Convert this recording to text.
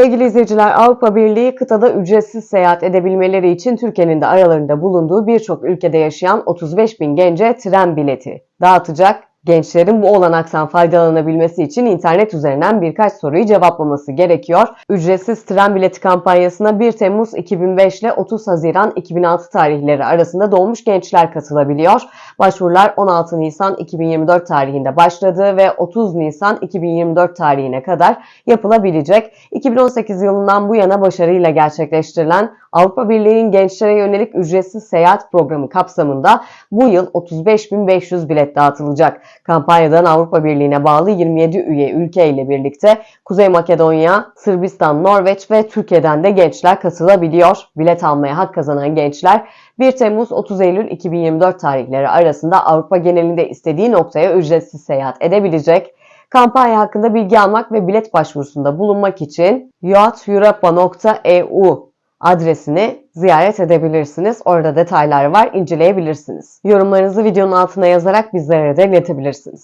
Sevgili izleyiciler, Avrupa Birliği kıtada ücretsiz seyahat edebilmeleri için Türkiye'nin de aralarında bulunduğu birçok ülkede yaşayan 35 bin gence tren bileti dağıtacak. Gençlerin bu olanaktan faydalanabilmesi için internet üzerinden birkaç soruyu cevaplaması gerekiyor. Ücretsiz tren bileti kampanyasına 1 Temmuz 2005 ile 30 Haziran 2006 tarihleri arasında doğmuş gençler katılabiliyor. Başvurular 16 Nisan 2024 tarihinde başladı ve 30 Nisan 2024 tarihine kadar yapılabilecek. 2018 yılından bu yana başarıyla gerçekleştirilen Avrupa Birliği'nin gençlere yönelik ücretsiz seyahat programı kapsamında bu yıl 35.500 bilet dağıtılacak. Kampanyadan Avrupa Birliği'ne bağlı 27 üye ülke ile birlikte Kuzey Makedonya, Sırbistan, Norveç ve Türkiye'den de gençler katılabiliyor. Bilet almaya hak kazanan gençler 1 Temmuz 30 Eylül 2024 tarihleri arasında Avrupa genelinde istediği noktaya ücretsiz seyahat edebilecek. Kampanya hakkında bilgi almak ve bilet başvurusunda bulunmak için yoateuropa.eu adresini ziyaret edebilirsiniz. Orada detaylar var, inceleyebilirsiniz. Yorumlarınızı videonun altına yazarak bizlere de iletebilirsiniz.